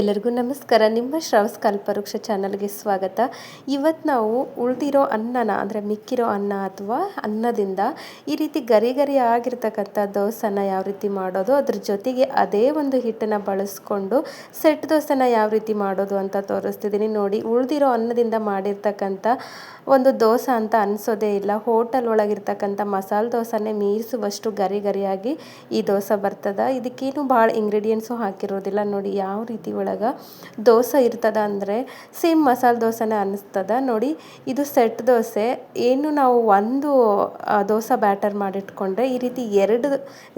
ಎಲ್ಲರಿಗೂ ನಮಸ್ಕಾರ. ನಿಮ್ಮ ಶ್ರವಸ್ ಕಲ್ಪವೃಕ್ಷ ಚಾನಲ್ಗೆ ಸ್ವಾಗತ. ಇವತ್ತು ನಾವು ಉಳಿದಿರೋ ಅನ್ನನ, ಅಂದರೆ ಮಿಕ್ಕಿರೋ ಅನ್ನ ಅಥವಾ ಅನ್ನದಿಂದ ಈ ರೀತಿ ಗರಿ ಗರಿ ಆಗಿರ್ತಕ್ಕಂಥ ದೋಸೆನ ಯಾವ ರೀತಿ ಮಾಡೋದು, ಅದ್ರ ಜೊತೆಗೆ ಅದೇ ಒಂದು ಹಿಟ್ಟನ್ನು ಬಳಸ್ಕೊಂಡು ಸೆಟ್ ದೋಸೆನ ಯಾವ ರೀತಿ ಮಾಡೋದು ಅಂತ ತೋರಿಸ್ತಿದ್ದೀನಿ. ನೋಡಿ, ಉಳಿದಿರೋ ಅನ್ನದಿಂದ ಮಾಡಿರ್ತಕ್ಕಂಥ ಒಂದು ದೋಸೆ ಅಂತ ಅನಿಸೋದೇ ಇಲ್ಲ. ಹೋಟೆಲ್ ಒಳಗಿರ್ತಕ್ಕಂಥ ಮಸಾಲೆ ದೋಸೆನೇ ಮೀರಿಸುವಷ್ಟು ಗರಿ ಗರಿಯಾಗಿ ಈ ದೋಸೆ ಬರ್ತದೆ. ಇದಕ್ಕೇನು ಭಾಳ ಇಂಗ್ರೀಡಿಯೆಂಟ್ಸು ಹಾಕಿರೋದಿಲ್ಲ. ನೋಡಿ, ಯಾವ ರೀತಿ ಒಳಗೆ ದೋಸೆ ಇರ್ತದ ಅಂದರೆ ಸೇಮ್ ಮಸಾಲೆ ದೋಸೆನೇ ಅನ್ನಿಸ್ತದ. ನೋಡಿ, ಇದು ಸೆಟ್ ದೋಸೆ. ಏನು ನಾವು ಒಂದು ದೋಸೆ ಬ್ಯಾಟರ್ ಮಾಡಿಟ್ಕೊಂಡ್ರೆ ಈ ರೀತಿ ಎರಡು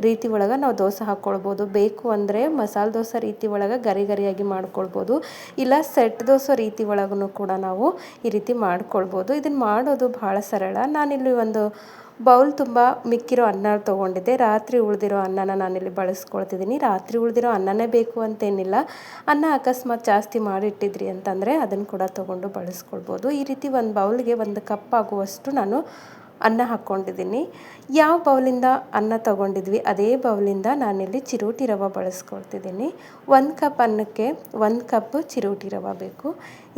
ರೀತಿ ಒಳಗೆ ನಾವು ದೋಸೆ ಹಾಕ್ಕೊಳ್ಬೋದು ಬೇಕು ಅಂದರೆ ಮಸಾಲೆ ದೋಸೆ ರೀತಿ ಒಳಗೆ ಗರಿ ಗರಿಯಾಗಿ ಮಾಡ್ಕೊಳ್ಬೋದು. ಇಲ್ಲ ಸೆಟ್ ದೋಸೆ ರೀತಿ ಒಳಗೂ ಕೂಡ ನಾವು ಈ ರೀತಿ ಮಾಡ್ಕೊಳ್ಬೋದು. ಇದನ್ನು ಮಾಡೋದು ಭಾಳ ಸರಳ. ನಾನಿಲ್ಲಿ ಒಂದು ಬೌಲ್ ತುಂಬ ಮಿಕ್ಕಿರೋ ಅನ್ನ ತೊಗೊಂಡಿದ್ದೆ. ರಾತ್ರಿ ಉಳಿದಿರೋ ಅನ್ನನ ನಾನಿಲ್ಲಿ ಬಳಸ್ಕೊಳ್ತಿದ್ದೀನಿ. ರಾತ್ರಿ ಉಳಿದಿರೋ ಅನ್ನನೇ ಬೇಕು ಅಂತೇನಿಲ್ಲ. ಅನ್ನ ಅಕಸ್ಮಾತ್ ಜಾಸ್ತಿ ಮಾಡಿಟ್ಟಿದ್ರಿ ಅಂತಂದರೆ ಅದನ್ನು ಕೂಡ ತೊಗೊಂಡು ಬಳಸ್ಕೊಳ್ಬೋದು. ಈ ರೀತಿ ಒಂದು ಬೌಲ್ಗೆ ಒಂದು ಕಪ್ ಆಗುವಷ್ಟು ನಾನು ಅನ್ನ ಹಾಕ್ಕೊಂಡಿದ್ದೀನಿ. ಯಾವ ಬೌಲಿಂದ ಅನ್ನ ತೊಗೊಂಡಿದ್ವಿ, ಅದೇ ಬೌಲಿಂದ ನಾನಿಲ್ಲಿ ಚಿರೋಟಿ ರವೆ ಬಳಸ್ಕೊಳ್ತಿದ್ದೀನಿ. ಒಂದು ಕಪ್ ಅನ್ನಕ್ಕೆ ಒಂದು ಕಪ್ ಚಿರೋಟಿ ರವೆ ಬೇಕು.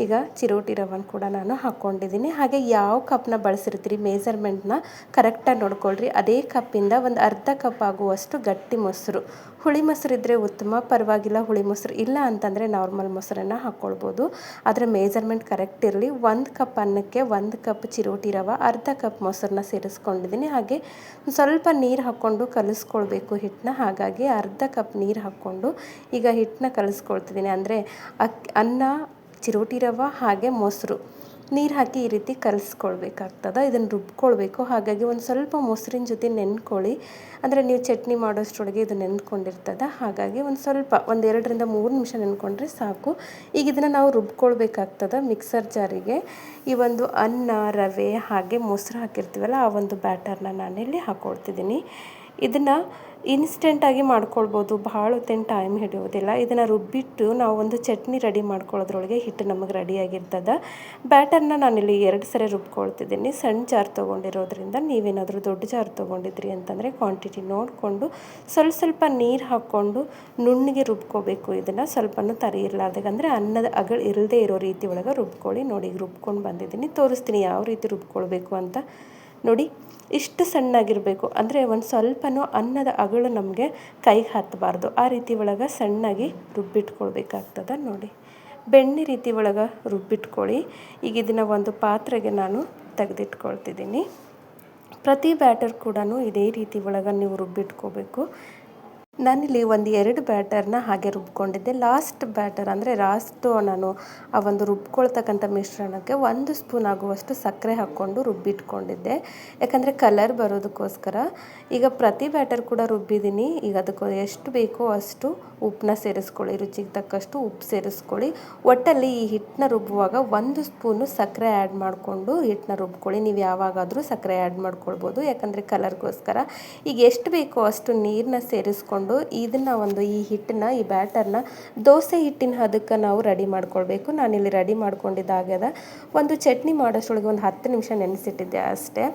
ಈಗ ಚಿರೋಟಿ ರವನ್ ಕೂಡ ನಾನು ಹಾಕ್ಕೊಂಡಿದ್ದೀನಿ ಹಾಗೆ ಯಾವ ಕಪ್ನ ಬಳಸಿರ್ತೀರಿ ಮೇಜರ್ಮೆಂಟ್ನ ಕರೆಕ್ಟಾಗಿ ನೋಡ್ಕೊಳ್ರಿ. ಅದೇ ಕಪ್ಪಿಂದ ಒಂದು ಅರ್ಧ ಕಪ್ ಆಗುವಷ್ಟು ಗಟ್ಟಿ ಮೊಸರು. ಹುಳಿ ಮೊಸರು ಇದ್ದರೆ ಉತ್ತಮ, ಪರವಾಗಿಲ್ಲ ಹುಳಿ ಮೊಸರು ಇಲ್ಲ ಅಂತಂದರೆ ನಾರ್ಮಲ್ ಮೊಸರನ್ನು ಹಾಕ್ಕೊಳ್ಬೋದು ಅದರ ಮೇಜರ್ಮೆಂಟ್ ಕರೆಕ್ಟ್ ಇರಲಿ. ಒಂದು ಕಪ್ ಅನ್ನಕ್ಕೆ ಒಂದು ಕಪ್ ಚಿರೋಟಿ ರವೆ, ಅರ್ಧ ಕಪ್ ಮೊಸರನ್ನ ಸೇರಿಸ್ಕೊಂಡಿದ್ದೀನಿ. ಹಾಗೆ ಸ್ವಲ್ಪ ನೀರು ಹಾಕ್ಕೊಂಡು ಕಲಿಸ್ಕೊಳ್ಬೇಕು ಹಿಟ್ಟನ್ನ ಹಾಗಾಗಿ ಅರ್ಧ ಕಪ್ ನೀರು ಹಾಕ್ಕೊಂಡು ಈಗ ಹಿಟ್ಟನ್ನ ಕಲಿಸ್ಕೊಳ್ತಿದ್ದೀನಿ. ಅಂದರೆ ಅಕ್ಕಿ, ಅನ್ನ ಚಿರೋಟಿ ರವೆ ಹಾಗೆ ಮೊಸರು. ನೀರು ಹಾಕಿ ಈ ರೀತಿ ಕಲಿಸ್ಕೊಳ್ಬೇಕಾಗ್ತದೆ. ಇದನ್ನು ರುಬ್ಕೊಳ್ಬೇಕು. ಹಾಗಾಗಿ ಒಂದು ಸ್ವಲ್ಪ ಮೊಸರಿನ ಜೊತೆ ನೆನ್ಕೊಳ್ಳಿ. ಅಂದರೆ ನೀವು ಚಟ್ನಿ ಮಾಡೋಷ್ಟರೊಳಗೆ ಇದು ನೆನ್ಕೊಂಡಿರ್ತದೆ. ಹಾಗಾಗಿ ಒಂದು ಸ್ವಲ್ಪ, ಒಂದು ಎರಡರಿಂದ ಮೂರು ನಿಮಿಷ ನೆನ್ಕೊಂಡ್ರೆ ಸಾಕು. ಈಗ ಇದನ್ನು ನಾವು ರುಬ್ಕೊಳ್ಬೇಕಾಗ್ತದೆ ಮಿಕ್ಸರ್ ಜಾರಿಗೆ. ಈ ಒಂದು ಅನ್ನ, ರವೆ ಹಾಗೆ ಮೊಸರು ಹಾಕಿರ್ತೀವಲ್ಲ, ಆ ಒಂದು ಬ್ಯಾಟರ್ನ ನಾನಿಲ್ಲಿ ಹಾಕ್ಕೊಳ್ತಿದ್ದೀನಿ ಇದನ್ನು ಇನ್ಸ್ಟೆಂಟಾಗಿ ಮಾಡ್ಕೊಳ್ಬೋದು. ಭಾಳ ಹೊತ್ತೇನು ಟೈಮ್ ಹಿಡಿಯೋದಿಲ್ಲ. ಇದನ್ನು ರುಬ್ಬಿಟ್ಟು ನಾವು ಒಂದು ಚಟ್ನಿ ರೆಡಿ ಮಾಡ್ಕೊಳ್ಳೋದ್ರೊಳಗೆ ಹಿಟ್ಟು ನಮಗೆ ರೆಡಿಯಾಗಿರ್ತದೆ ಬ್ಯಾಟರ್ನ ನಾನಿಲ್ಲಿ ಎರಡು ಸರಿ ರುಬ್ಕೊಳ್ತಿದ್ದೀನಿ. ಸಣ್ಣ ಜಾರ್ ತೊಗೊಂಡಿರೋದ್ರಿಂದ ನೀವೇನಾದರೂ ದೊಡ್ಡ ಜಾರ್ ತೊಗೊಂಡಿದ್ರಿ ಅಂತಂದರೆ ಕ್ವಾಂಟಿಟಿ ನೋಡಿಕೊಂಡು ಸ್ವಲ್ಪ ಸ್ವಲ್ಪ ನೀರು ಹಾಕ್ಕೊಂಡು ನುಣ್ಣಿಗೆ ರುಬ್ಕೋಬೇಕು ಇದನ್ನು. ಸ್ವಲ್ಪನೂ ತರಿ ಇರಲಾರ್ದಾಗ ಅಂದರೆ ಅನ್ನದ ಅಗಳು ಇಲ್ಲದೆ ಇರೋ ರೀತಿ ಒಳಗೆ ರುಬ್ಕೊಳ್ಳಿ. ನೋಡಿ ರುಬ್ಕೊಂಡು ಬಂದಿದ್ದೀನಿ. ತೋರಿಸ್ತೀನಿ ಯಾವ ರೀತಿ ರುಬ್ಕೊಳ್ಬೇಕು ಅಂತ. ನೋಡಿ. ಇಷ್ಟು ಸಣ್ಣಾಗಿರಬೇಕು. ಅಂದರೆ ಒಂದು ಸ್ವಲ್ಪನೂ ಅನ್ನದ ಅಗಳು ನಮಗೆ ಕೈಗೆ ಹತ್ತಬಾರ್ದು ಆ ರೀತಿ ಒಳಗೆ ಸಣ್ಣಗೆ ರುಬ್ಬಿಟ್ಕೊಳ್ಬೇಕಾಗ್ತದೆ ನೋಡಿ. ಬೆಣ್ಣೆ ರೀತಿ ಒಳಗೆ ರುಬ್ಬಿಟ್ಕೊಳ್ಳಿ. ಈಗ ಇದನ್ನು ಒಂದು ಪಾತ್ರೆಗೆ ನಾನು ತೆಗೆದಿಟ್ಕೊಳ್ತಿದ್ದೀನಿ. ಪ್ರತಿ ಬ್ಯಾಟರ್ ಕೂಡ ಇದೇ ರೀತಿ ಒಳಗೆ ನೀವು ರುಬ್ಬಿಟ್ಕೋಬೇಕು. ನಾನಿಲ್ಲಿ ಒಂದು ಎರಡು ಬ್ಯಾಟರ್ನ ಹಾಗೆ ರುಬ್ಕೊಂಡಿದ್ದೆ. ಲಾಸ್ಟ್ ಬ್ಯಾಟರ್ ಅಂದರೆ ಲಾಸ್ಟು ನಾನು ಆ ಒಂದು ರುಬ್ಕೊಳ್ತಕ್ಕಂಥ ಮಿಶ್ರಣಕ್ಕೆ ಒಂದು ಸ್ಪೂನ್ ಆಗುವಷ್ಟು ಸಕ್ಕರೆ ಹಾಕ್ಕೊಂಡು ರುಬ್ಬಿಟ್ಕೊಂಡಿದ್ದೆ. ಯಾಕಂದರೆ ಕಲರ್ ಬರೋದಕ್ಕೋಸ್ಕರ ಈಗ ಪ್ರತಿ ಬ್ಯಾಟರ್ ಕೂಡ ರುಬ್ಬಿದ್ದೀನಿ. ಈಗ ಅದಕ್ಕೆ ಎಷ್ಟು ಬೇಕೋ ಅಷ್ಟು ಉಪ್ಪನ್ನ ಸೇರಿಸ್ಕೊಳ್ಳಿ. ರುಚಿಗೆ ತಕ್ಕಷ್ಟು ಉಪ್ಪು ಸೇರಿಸ್ಕೊಳ್ಳಿ. ಒಟ್ಟಲ್ಲಿ ಈ ಹಿಟ್ಟನ್ನ ರುಬ್ಬುವಾಗ ಒಂದು ಸ್ಪೂನು ಸಕ್ಕರೆ ಆ್ಯಡ್ ಮಾಡಿಕೊಂಡು ಹಿಟ್ಟನ್ನ ರುಬ್ಕೊಳ್ಳಿ. ನೀವು ಯಾವಾಗಾದರೂ ಸಕ್ಕರೆ ಆ್ಯಡ್ ಮಾಡ್ಕೊಳ್ಬೋದು. ಯಾಕಂದರೆ ಕಲರ್ಗೋಸ್ಕರ. ಈಗ ಎಷ್ಟು ಬೇಕೋ ಅಷ್ಟು ನೀರನ್ನ ಸೇರಿಸ್ಕೊಂಡು ಇದನ್ನು ಒಂದು ಈ ಹಿಟ್ಟನ್ನ, ಈ ಬ್ಯಾಟರ್ನ ದೋಸೆ ಹಿಟ್ಟಿನ ಹದಕ್ಕೆ ನಾವು ರೆಡಿ ಮಾಡ್ಕೊಳ್ಬೇಕು. ನಾನಿಲ್ಲಿ ರೆಡಿ ಮಾಡ್ಕೊಂಡಿದ್ದಾಗ್ಯದ ಒಂದು ಚಟ್ನಿ ಮಾಡೋಷ್ಟೊಳಗೆ ಒಂದು ಹತ್ತು ನಿಮಿಷ ನೆನೆಸಿಟ್ಟಿದ್ದೆ ಅಷ್ಟೇ.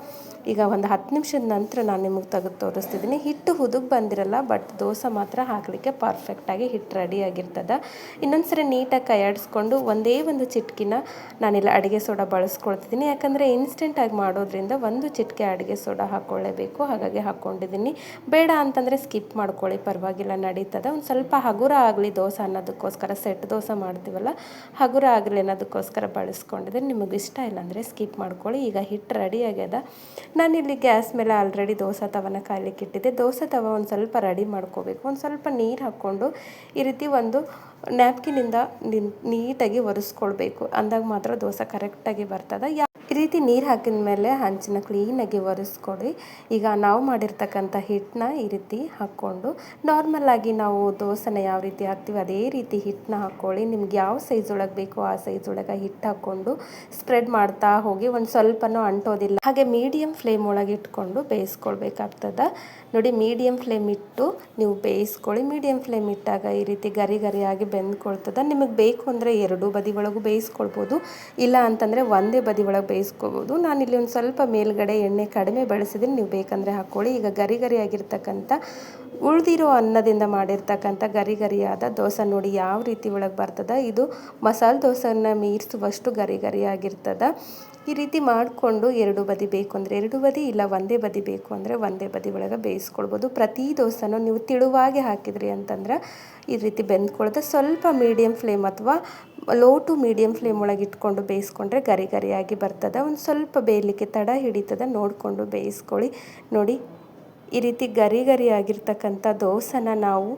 ಈಗ ಒಂದು ಹತ್ತು ನಿಮಿಷದ ನಂತರ ನಾನು ನಿಮಗೆ ತೆಗೆದು ತೋರಿಸ್ತಿದ್ದೀನಿ ಹಿಟ್ಟು ಹುದುಗ್ ಬಂದಿರಲ್ಲ ಬಟ್ ದೋಸೆ ಮಾತ್ರ ಹಾಕಲಿಕ್ಕೆ ಪರ್ಫೆಕ್ಟಾಗಿ ಹಿಟ್ಟು ರೆಡಿಯಾಗಿರ್ತದೆ ಇನ್ನೊಂದು ಸರಿ ನೀಟಾಗಿ ಕೈಯಾಡಿಸ್ಕೊಂಡು ಒಂದೇ ಒಂದು ಚಿಟ್ಕಿನ ನಾನಿಲ್ಲ ಅಡುಗೆ ಸೋಡಾ ಬಳಸ್ಕೊಳ್ತಿದ್ದೀನಿ ಯಾಕಂದರೆ ಇನ್ಸ್ಟೆಂಟಾಗಿ ಮಾಡೋದ್ರಿಂದ ಒಂದು ಚಿಟಿಕೆ ಅಡುಗೆ ಸೋಡಾ ಹಾಕ್ಕೊಳ್ಳೇಬೇಕು ಹಾಗಾಗಿ ಹಾಕ್ಕೊಂಡಿದ್ದೀನಿ ಬೇಡ ಅಂತಂದರೆ ಸ್ಕಿಪ್ ಮಾಡ್ಕೊಳ್ಳಿ. ಪರವಾಗಿಲ್ಲ ನಡೀತದೆ. ಒಂದು ಸ್ವಲ್ಪ ಹಗುರ ಆಗಲಿ ದೋಸೆ ಅನ್ನೋದಕ್ಕೋಸ್ಕರ, ಸೆಟ್ ದೋಸೆ ಮಾಡ್ತೀವಲ್ಲ, ಹಗುರ ಆಗಲಿ ಅನ್ನೋದಕ್ಕೋಸ್ಕರ ಬಳಸ್ಕೊಂಡಿದೆ ನಿಮಗೆ ಇಷ್ಟ ಇಲ್ಲ ಅಂದರೆ ಸ್ಕಿಪ್ ಮಾಡ್ಕೊಳ್ಳಿ. ಈಗ ಹಿಟ್ಟು ರೆಡಿ ಆಗ್ಯದ. ನಾನಿಲ್ಲಿ ಗ್ಯಾಸ್ ಮೇಲೆ ಆಲ್ರೆಡಿ ದೋಸೆ ತವನ ಕಾಯ್ಲಿಕ್ಕೆ ಇಟ್ಟಿದ್ದೆ. ದೋಸೆ ತವ ಒಂದು ಸ್ವಲ್ಪ ರೆಡಿ ಮಾಡ್ಕೋಬೇಕು. ಒಂದು ಸ್ವಲ್ಪ ನೀರು ಹಾಕ್ಕೊಂಡು ಈ ರೀತಿ ಒಂದು ನ್ಯಾಪ್ಕಿನಿಂದ ನೀಟಾಗಿ ಒರೆಸ್ಕೊಳ್ಬೇಕು. ಅಂದಾಗ ಮಾತ್ರ ದೋಸೆ ಕರೆಕ್ಟಾಗಿ ಬರ್ತದೆ. ಈ ರೀತಿ ನೀರು ಹಾಕಿದ ಮೇಲೆ ಹಂಚನ್ನ ಕ್ಲೀನಾಗಿ ಒರೆಸ್ಕೊಳ್ಳಿ ಈಗ ನಾವು ಮಾಡಿರ್ತಕ್ಕಂಥ ಹಿಟ್ಟನ್ನ ಈ ರೀತಿ ಹಾಕ್ಕೊಂಡು ನಾರ್ಮಲ್ಲಾಗಿ ನಾವು ದೋಸೆನ ಯಾವ ರೀತಿ ಹಾಕ್ತೀವಿ, ಅದೇ ರೀತಿ ಹಿಟ್ಟನ್ನ ಹಾಕ್ಕೊಳ್ಳಿ. ನಿಮ್ಗೆ ಯಾವ ಸೈಜ್ ಒಳಗೆ ಬೇಕೋ ಆ ಸೈಜ್ ಒಳಗೆ ಹಿಟ್ಟು ಹಾಕ್ಕೊಂಡು ಸ್ಪ್ರೆಡ್ ಮಾಡ್ತಾ ಹೋಗಿ ಒಂದು ಸ್ವಲ್ಪನೂ ಅಂಟೋದಿಲ್ಲ. ಹಾಗೆ ಮೀಡಿಯಮ್ ಫ್ಲೇಮ್ ಒಳಗೆ ಇಟ್ಕೊಂಡು ಬೇಯಿಸ್ಕೊಳ್ಬೇಕಾಗ್ತದೆ. ನೋಡಿ ಮೀಡಿಯಮ್ ಫ್ಲೇಮ್ ಇಟ್ಟು ನೀವು ಬೇಯಿಸ್ಕೊಳ್ಳಿ. ಮೀಡಿಯಮ್ ಫ್ಲೇಮ್ ಇಟ್ಟಾಗ ಈ ರೀತಿ ಗರಿ ಗರಿಯಾಗಿ ಬೆಂದ್ಕೊಳ್ತದೆ. ನಿಮಗೆ ಬೇಕು ಅಂದರೆ ಎರಡೂ ಬದಿ ಒಳಗೂ ಬೇಯಿಸ್ಕೊಳ್ಬೋದು. ಇಲ್ಲ ಅಂತಂದರೆ ಒಂದೇ ಬದಿ ಒಳಗೆ ಬೇಯಿಸ್ಕೋಬೋದು. ನಾನಿಲ್ಲಿ ಒಂದು ಸ್ವಲ್ಪ ಮೇಲ್ಗಡೆ ಎಣ್ಣೆ ಕಡಿಮೆ ಬಳಸಿದ್ರೆ ನೀವು ಬೇಕಂದರೆ ಹಾಕ್ಕೊಳ್ಳಿ. ಈಗ ಗರಿ ಗರಿ ಆಗಿರ್ತಕ್ಕಂಥ ಉಳಿದಿರೋ ಅನ್ನದಿಂದ ಮಾಡಿರ್ತಕ್ಕಂಥ ಗರಿ ಗರಿಯಾದ ದೋಸೆ ನೋಡಿ ಯಾವ ರೀತಿ ಒಳಗೆ ಬರ್ತದ. ಇದು ಮಸಾಲೆ ದೋಸೆನ ಮೀರಿಸುವಷ್ಟು ಗರಿ ಗರಿಯಾಗಿರ್ತದ ಈ ರೀತಿ ಮಾಡಿಕೊಂಡು ಎರಡು ಬದಿ ಬೇಕು ಅಂದರೆ ಎರಡು ಬದಿ ಇಲ್ಲ ಒಂದೇ ಬದಿ ಬೇಕು ಅಂದರೆ ಒಂದೇ ಬದಿ ಒಳಗೆ ಬೇಯಿಸ್ಕೊಳ್ಬೋದು. ಪ್ರತಿ ದೋಸೆನೂ ನೀವು ತಿಳುವಾಗಿ ಹಾಕಿದ್ರಿ ಅಂತಂದ್ರೆ ಈ ರೀತಿ ಬೆಂದ್ಕೊಳ್ದೆ ಸ್ವಲ್ಪ ಮೀಡಿಯಮ್ ಫ್ಲೇಮ್ ಅಥವಾ ಲೋ ಟು ಮೀಡಿಯಮ್ ಫ್ಲೇಮ್ ಒಳಗೆ ಇಟ್ಕೊಂಡು ಬೇಯಿಸ್ಕೊಂಡ್ರೆ ಗರಿ ಗರಿಯಾಗಿ ಬರ್ತದೆ. ಒಂದು ಸ್ವಲ್ಪ ಬೇಯಲಿಕ್ಕೆ ತಡ ಹಿಡಿತದೆ. ನೋಡಿಕೊಂಡು ಬೇಯಿಸ್ಕೊಳ್ಳಿ. ನೋಡಿ ಈ ರೀತಿ ಗರಿ ಗರಿ ಆಗಿರ್ತಕ್ಕಂಥ ದೋಸೆನ ನಾವು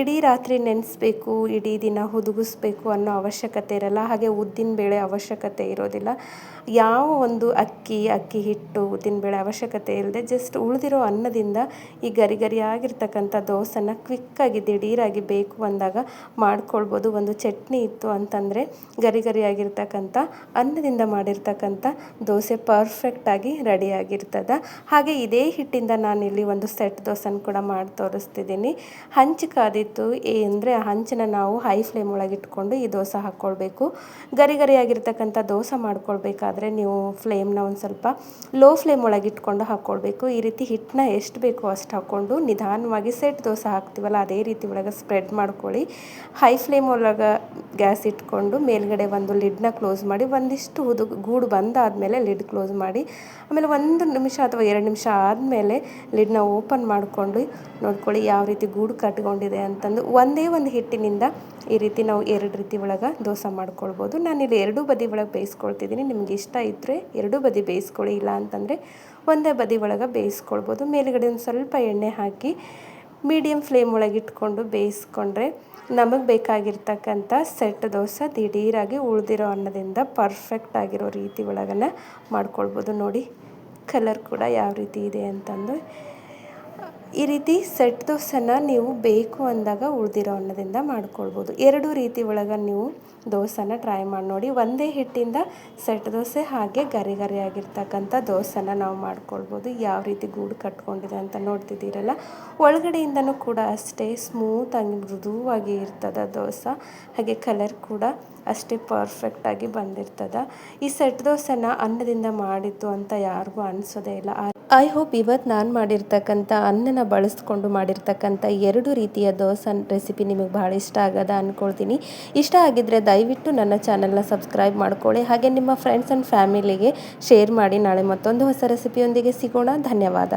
ಇಡೀ ರಾತ್ರಿ ನೆನೆಸ್ಬೇಕು, ಇಡೀ ದಿನ ಹುದುಗಿಸ್ಬೇಕು ಅನ್ನೋ ಅವಶ್ಯಕತೆ ಇರಲ್ಲ. ಹಾಗೆ ಉದ್ದಿನ ಬೇಳೆ ಅವಶ್ಯಕತೆ ಇರೋದಿಲ್ಲ. ಯಾವ ಒಂದು ಅಕ್ಕಿ ಅಕ್ಕಿ ಹಿಟ್ಟು, ಉದ್ದಿನ ಬೇಳೆ ಅವಶ್ಯಕತೆ ಇಲ್ಲದೆ ಜಸ್ಟ್ ಉಳಿದಿರೋ ಅನ್ನದಿಂದ ಈ ಗರಿ ಗರಿ ಆಗಿರ್ತಕ್ಕಂಥ ದೋಸೆನ ಕ್ವಿಕ್ಕಾಗಿ ದಿಢೀರಾಗಿ ಬೇಕು ಅಂದಾಗ ಮಾಡ್ಕೊಳ್ಬೋದು. ಒಂದು ಚಟ್ನಿ ಇತ್ತು ಅಂತಂದರೆ ಗರಿ ಗರಿ ಆಗಿರ್ತಕ್ಕಂಥ ಅನ್ನದಿಂದ ಮಾಡಿರ್ತಕ್ಕಂಥ ದೋಸೆ ಪರ್ಫೆಕ್ಟಾಗಿ ರೆಡಿಯಾಗಿರ್ತದೆ ಹಾಗೆ ಇದೇ ಹಿಟ್ಟಿಂದ ನಾನಿಲ್ಲಿ ಒಂದು ಸೆಟ್ ದೋಸೆನ ಕೂಡ ಮಾಡಿ ತೋರಿಸ್ತಿದ್ದೀನಿ. ಹಂಚು ಕಾದಿತ್ತು ಅಂದರೆ ಹಂಚನ್ನ ನಾವು ಹೈ ಫ್ಲೇಮ್ ಒಳಗೆ ಇಟ್ಕೊಂಡು ಈ ದೋಸೆ ಹಾಕ್ಕೊಳ್ಬೇಕು ಗರಿ ಗರಿಯಾಗಿರ್ತಕ್ಕಂಥ ದೋಸೆ ಮಾಡ್ಕೊಳ್ಬೇಕಾದ್ರೆ ನೀವು ಫ್ಲೇಮ್ನ ಒಂದು ಸ್ವಲ್ಪ ಲೋ ಫ್ಲೇಮ್ ಒಳಗೆ ಇಟ್ಕೊಂಡು ಹಾಕ್ಕೊಳ್ಬೇಕು ಈ ರೀತಿ ಹಿಟ್ಟನ್ನ ಎಷ್ಟು ಬೇಕೋ ಅಷ್ಟು ಹಾಕ್ಕೊಂಡು ನಿಧಾನವಾಗಿ ಸೆಟ್ ದೋಸೆ ಹಾಕ್ತೀವಲ್ಲ, ಅದೇ ರೀತಿ ಒಳಗೆ ಸ್ಪ್ರೆಡ್ ಮಾಡ್ಕೊಳ್ಳಿ. ಹೈ ಫ್ಲೇಮ್ ಒಳಗೆ ಗ್ಯಾಸ್ ಇಟ್ಕೊಂಡು ಮೇಲ್ಗಡೆ ಒಂದು ಲಿಡ್ನ ಕ್ಲೋಸ್ ಮಾಡಿ, ಒಂದಿಷ್ಟು ಹುದು ಗೂಡು ಬಂದಾದಮೇಲೆ ಲಿಡ್ ಕ್ಲೋಸ್ ಮಾಡಿ, ಆಮೇಲೆ ಒಂದು ನಿಮಿಷ ಅಥವಾ ಎರಡು ನಿಮಿಷ ಆದಮೇಲೆ ಲಿಡ್ನ ಓಪನ್ ಮಾಡಿಕೊಂಡು ನೋಡ್ಕೊಳ್ಳಿ ಯಾವ ರೀತಿ ಗೂಡು ಕಟ್ಕೊಂಡಿದೆ ಅಂತಂದು ಒಂದೇ ಒಂದು ಹಿಟ್ಟಿನಿಂದ ಈ ರೀತಿ ನಾವು ಎರಡು ರೀತಿ ಒಳಗೆ ದೋಸೆ ಮಾಡ್ಕೊಳ್ಬೋದು. ನಾನಿಲ್ಲಿ ಎರಡೂ ಬದಿ ಒಳಗೆ ಬೇಯಿಸ್ಕೊಳ್ತಿದ್ದೀನಿ. ನಿಮ್ಗೆ ಇಷ್ಟ ಇದ್ದರೆ ಎರಡೂ ಬದಿ ಬೇಯಿಸ್ಕೊಳ್ಳಿ. ಇಲ್ಲ ಅಂತಂದರೆ ಒಂದೇ ಬದಿ ಒಳಗೆ ಬೇಯಿಸ್ಕೊಳ್ಬೋದು. ಮೇಲುಗಡೆ ಒಂದು ಸ್ವಲ್ಪ ಎಣ್ಣೆ ಹಾಕಿ ಮೀಡಿಯಮ್ ಫ್ಲೇಮ್ ಒಳಗೆ ಇಟ್ಕೊಂಡು ಬೇಯಿಸ್ಕೊಂಡ್ರೆ ನಮಗೆ ಬೇಕಾಗಿರ್ತಕ್ಕಂಥ ಸೆಟ್ ದೋಸೆ ದಿಢೀರಾಗಿ ಉಳಿದಿರೋ ಅನ್ನದಿಂದ ಪರ್ಫೆಕ್ಟ್ ಆಗಿರೋ ರೀತಿ ಒಳಗನ್ನ ಮಾಡ್ಕೊಳ್ಬೋದು. ನೋಡಿ, ಕಲರ್ ಕೂಡ ಯಾವ ರೀತಿ ಇದೆ ಅಂತಂದು. ಈ ರೀತಿ ಸೆಟ್ ದೋಸೆನ ನೀವು ಬೇಕು ಅಂದಾಗ ಉಳಿದಿರೋ ಅನ್ನದಿಂದ ಮಾಡ್ಕೊಳ್ಬೋದು. ಎರಡು ರೀತಿ ಒಳಗೆ ನೀವು ದೋಸೆನ ಟ್ರೈ ಮಾಡಿ ನೋಡಿ. ಒಂದೇ ಹಿಟ್ಟಿಂದ ಸೆಟ್ ದೋಸೆ ಹಾಗೆ ಗರಿ ಗರಿ ಆಗಿರ್ತಕ್ಕಂಥ ದೋಸೆನ ನಾವು ಮಾಡ್ಕೊಳ್ಬೋದು. ಯಾವ ರೀತಿ ಗೂಡು ಕಟ್ಕೊಂಡಿದೆ ಅಂತ ನೋಡ್ತಿದ್ದೀರಲ್ಲ? ಒಳಗಡೆಯಿಂದನೂ ಕೂಡ ಅಷ್ಟೇ ಸ್ಮೂತಾಗಿ ಮೃದುವಾಗಿ ಇರ್ತದೆ ದೋಸೆ. ಹಾಗೆ ಕಲರ್ ಕೂಡ ಅಷ್ಟೇ ಪರ್ಫೆಕ್ಟಾಗಿ ಬಂದಿರ್ತದೆ. ಈ ಸೆಟ್ ದೋಸೆನ ಅನ್ನದಿಂದ ಮಾಡಿದ್ದು ಅಂತ ಯಾರಿಗೂ ಅನಿಸೋದೇ ಇಲ್ಲ. ಐ ಹೋಪ್ ಇವತ್ತು ನಾನು ಮಾಡಿರ್ತಕ್ಕಂಥ ಅನ್ನನ ಬಳಸ್ಕೊಂಡು ಮಾಡಿರ್ತಕ್ಕಂಥ ಎರಡು ರೀತಿಯ ದೋಸೆ ರೆಸಿಪಿ ನಿಮಗೆ ಭಾಳ ಇಷ್ಟ ಆಗದ ಅಂದ್ಕೊಳ್ತೀನಿ ಇಷ್ಟ ಆಗಿದ್ದರೆ ದಯವಿಟ್ಟು ನನ್ನ ಚಾನಲ್ನ ಸಬ್ಸ್ಕ್ರೈಬ್ ಮಾಡಿಕೊಳ್ಳಿ. ಹಾಗೆ ನಿಮ್ಮ ಫ್ರೆಂಡ್ಸ್ ಆ್ಯಂಡ್ ಫ್ಯಾಮಿಲಿಗೆ ಶೇರ್ ಮಾಡಿ. ನಾಳೆ ಮತ್ತೊಂದು ಹೊಸ ರೆಸಿಪಿಯೊಂದಿಗೆ ಸಿಗೋಣ. ಧನ್ಯವಾದ.